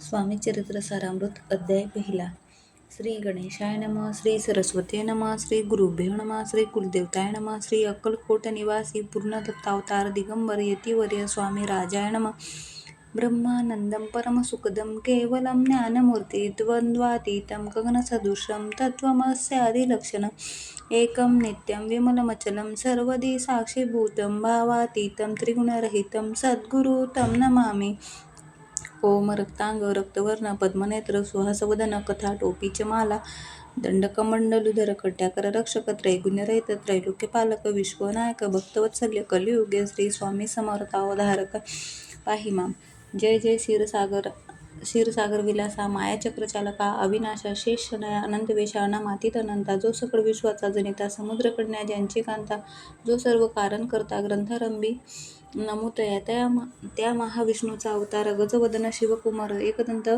स्वामी चरित्र सारामृत अध्याय पहिला. श्री गणेशाय नम श्री सरस्वती नम श्री गुरुभ्यो नम श्री कुलदेवताय नम श्री अक्कलकोट निवासी पूर्णदत्तावतार दिगंबर यतिवर्य स्वामी राजाय नम. ब्रह्मानन्दं परमसुखदं केवलं ज्ञानमूर्ति द्वन्द्वातीतं गगनसदृशं तत्त्वमस्यादिलक्षणम्. एकं नित्यं विमलमचलं सर्वदि साक्षीभूतं भावातीतं त्रिगुणरहितं सद्गुरु तं नमामि. ओम रक्तांग रक्तवर्ण पद्मनेत्र सुहासवदन कथा टोपीच माला दंडकमंडलुधर कट्याकर रक्षक त्रैगुण्यरहित त्रैलोक्यपालक विश्वनायक भक्तवत्सल्य कलियुगे श्री स्वामी समर्थावधारक अवधारक जय जय क्षीरसागर क्षीरसागर विलासा मायाचक्रचालका अविनाशा शेष नया अनंत वेशा अनामातीत अनंता जो सकळ विश्वाचा जनिता समुद्रकन्या ज्यांची कांता जो सर्व कारण करता ग्रंथारंभी नमुतया त्या त्या महाविष्णूचा अवतार गजवदन शिवकुमार एकदंत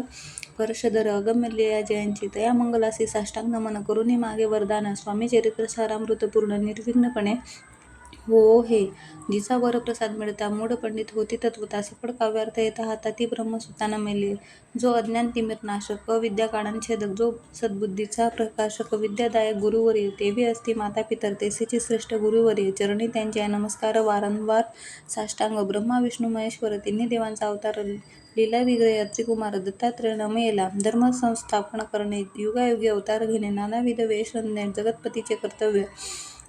परशधर अगम्य जयांची तया मंगलासी साष्टांग नमन करुणी मागे वरदान स्वामी चरित्र सारामृतपूर्ण निर्विघ्नपणे हो हे. जिचा वरप्रसाद मिळता मूढ पंडित होती तत्वता सकळ काव्यार्थ येता हाता ती ब्रह्मसुताना मेले. जो अज्ञान तिमिर नाशक अविद्या काळांछेदक जो सद्बुद्धीचा प्रकाशक विद्यादायक गुरुवर्य तेवी असती माता पितर तेसेची श्रेष्ठ गुरुवर्य चरणी त्यांचे नमस्कार वारंवार साष्टांग. ब्रह्मा विष्णू महेश्वर तिन्ही देवांचा अवतार लीला विग्रह अत्रिकुमार दत्तात्रय नमयेला धर्म संस्थापन करणे युगायुगी अवतार घेणे नानाविध वेश जगतपतीचे कर्तव्य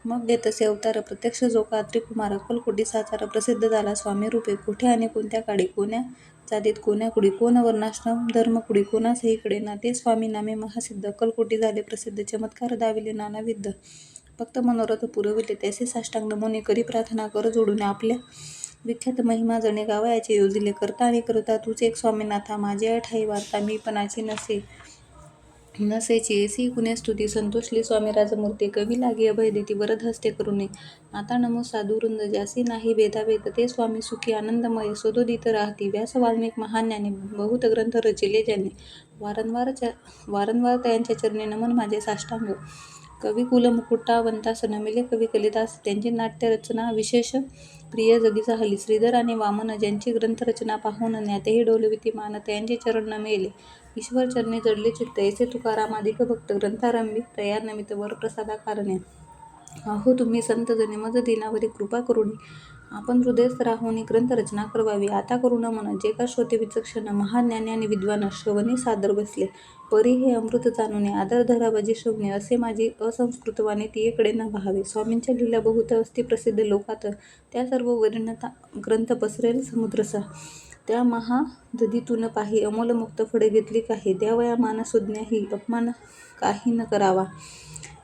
मग हे तसे अवतार प्रत्यक्ष जो का त्रिकुमार अक्कलकोटी साचारा प्रसिद्ध झाला. स्वामी रूपे कुठे आणि कोणत्या काळी कोण्या जातीत कोण्या कुडी कोण वर्णाश्रम धर्म कुडी कोणा सहीकडे ना ते स्वामी नामे महासिद्ध. अक्कलकोटी झाले प्रसिद्ध चमत्कार दाविले नानाविद्ध फक्त मनोरथ पुरविले त्याचे साष्टांग नमुने करी प्रार्थना कर जोडून आपल्या विख्यात महिमा जणे गावायाचे योजिले. करता आणि करता तूच एक स्वामीनाथा माझे ठाई वार्ता मी पणाची नसे. नसेची एसी कुणे स्तुती संतोषली स्वामी राजमूर्ती कवी लागी अभय देती वरद हस्ते करुणे आता नमो साधू वृंद ज्यासी नाही भेदाभेद ते स्वामी सुखी आनंदमय सदोदित राहती व्यास वाल्मिक महाज्ञानी बहुत ग्रंथ रचिले ज्यांनी वारंवार वारंवार त्यांच्या चरणी नमन माझे साष्टांग. कवी कुल सनमिले कवी कलिदास त्यांची नाट्यरचना विशेष प्रिय जगीचा हली श्रीधर आणि वामन ज्यांची ग्रंथरचना पाहून ज्ञातेही डोलविती मान त्यांचे चरण नमेले ईश्वर चरणी जडले चित्त ऐसे तुकारामाधिक भक्त ग्रंथारंभी तयार नमित वरप्रसादा कारणे अहो तुम्ही संत जने मज दिनावरी कृपा करुणी आपण हृदयस्थ राहून ग्रंथ रचना करवावी आता करुणा मन जे का श्रोते विचक्षण महाज्ञानी आणि विद्वान श्रवणी सादर बसले परी हे अमृत जाणून आदर धराबाजी शोभणे असे माझी असंस्कृतवाने तियेकडे न व्हावे स्वामींच्या लीला बहुत असती प्रसिद्ध लोकात त्या सर्व वर्णता ग्रंथ पसरेल समुद्रसा. त्या महादधीतून पाही अमोल मुक्त फळे घेतली काही. द्यावया मानसुज्ञाही अपमान काही न करावा.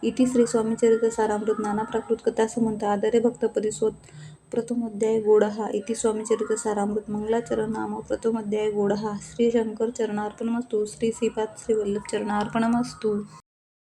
इति श्री स्वामीचरित सारामृत नाना प्राकृत कथा संबंध आदरे भक्त परिसोत प्रथमोध्याय गोडहा इति स्वामीचरित सारामृत मंगलाचरण नाम प्रथमोध्याय गोडहा श्री शंकर चरणार्पणमस्तू श्री श्रीपाद श्री वल्लभ चरणार्पणमस्तू.